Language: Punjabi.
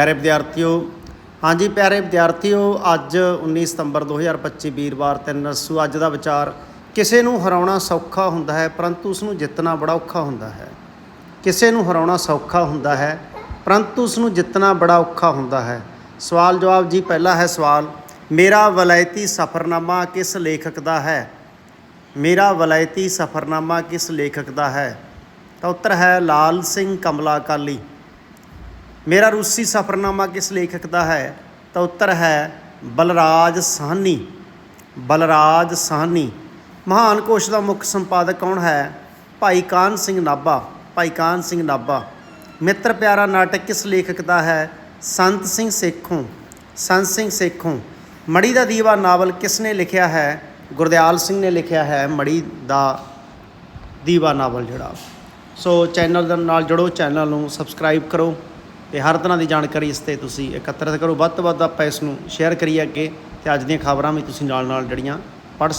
ਪਿਆਰੇ ਵਿਦਿਆਰਥੀਓ, ਹਾਂਜੀ ਪਿਆਰੇ ਵਿਦਿਆਰਥੀਓ, ਅੱਜ 19 ਸਤੰਬਰ 2025 ਵੀਰਵਾਰ ਤਿੰਨ ਨਸੂ ਅੱਜ ਦਾ ਵਿਚਾਰ ਕਿਸੇ ਨੂੰ ਹਰਾਉਣਾ ਸੌਖਾ ਹੁੰਦਾ ਹੈ, ਪਰੰਤੂ ਉਸ ਨੂੰ ਜਿੱਤਣਾ ਬੜਾ ਔਖਾ ਹੁੰਦਾ ਹੈ। ਕਿਸੇ ਨੂੰ ਹਰਾਉਣਾ ਸੌਖਾ ਹੁੰਦਾ ਹੈ, ਪਰੰਤੂ ਉਸ ਨੂੰ ਜਿੱਤਣਾ ਬੜਾ ਔਖਾ ਹੁੰਦਾ ਹੈ। ਸਵਾਲ ਜਵਾਬ ਜੀ ਪਹਿਲਾ ਹੈ ਸਵਾਲ, ਮੇਰਾ ਵਲਾਇਤੀ ਸਫ਼ਰਨਾਮਾ ਕਿਸ ਲੇਖਕ ਦਾ ਹੈ? ਮੇਰਾ ਵਲਾਇਤੀ ਸਫ਼ਰਨਾਮਾ ਕਿਸ ਲੇਖਕ ਦਾ ਹੈ? ਤਾਂ ਉੱਤਰ ਹੈ ਲਾਲ ਸਿੰਘ ਕਮਲਾ ਕਾਲੀ ਮੇਰਾ ਰੂਸੀ ਸਫ਼ਰਨਾਮਾ ਕਿਸ ਲੇਖਕ ਦਾ ਹੈ? ਤਾਂ ਉੱਤਰ ਹੈ, ਬਲਰਾਜ ਸਾਹਨੀ। ਬਲਰਾਜ ਸਾਹਨੀ। ਮਹਾਨ ਕੋਸ਼ ਦਾ ਮੁੱਖ ਸੰਪਾਦਕ ਕੌਣ ਹੈ? ਭਾਈ ਕਾਨ ਸਿੰਘ ਨਾਭਾ। ਭਾਈ ਕਾਨ ਸਿੰਘ ਨਾਭਾ। ਮਿੱਤਰ ਪਿਆਰਾ ਨਾਟਕ ਕਿਸ ਲੇਖਕ ਦਾ ਹੈ? ਸੰਤ ਸਿੰਘ ਸੇਖੋਂ। ਸੰਤ ਸਿੰਘ ਸੇਖੋਂ। ਮੜੀ ਦਾ ਦੀਵਾ ਨਾਵਲ ਕਿਸ ਨੇ ਲਿਖਿਆ ਹੈ? ਗੁਰਦਿਆਲ ਸਿੰਘ ਨੇ ਲਿਖਿਆ ਹੈ ਮੜੀ ਦਾ ਦੀਵਾ ਨਾਵਲ ਜਿਹੜਾ। ਸੋ ਚੈਨਲ ਦੇ ਨਾਲ ਜੁੜੋ, ਚੈਨਲ ਨੂੰ ਸਬਸਕ੍ਰਾਈਬ ਕਰੋ। ਤੇ ਹਰ ਤਰ੍ਹਾਂ ਦੀ ਜਾਣਕਾਰੀ ਇਸ ਤੇ ਤੁਸੀਂ ਇਕੱਤਰਿਤ ਕਰੋ। ਵੱਧ ਤੋਂ ਵੱਧ ਆਪਾਂ ਇਸ ਨੂੰ ਸ਼ੇਅਰ ਕਰੀਏ ਅੱਗੇ ਤੇ ਅੱਜ ਦੀਆਂ ਖਬਰਾਂ ਵੀ ਤੁਸੀਂ ਨਾਲ ਨਾਲ ਜਿਹੜੀਆਂ ਪੜ੍ਹ ਸਕਦੇ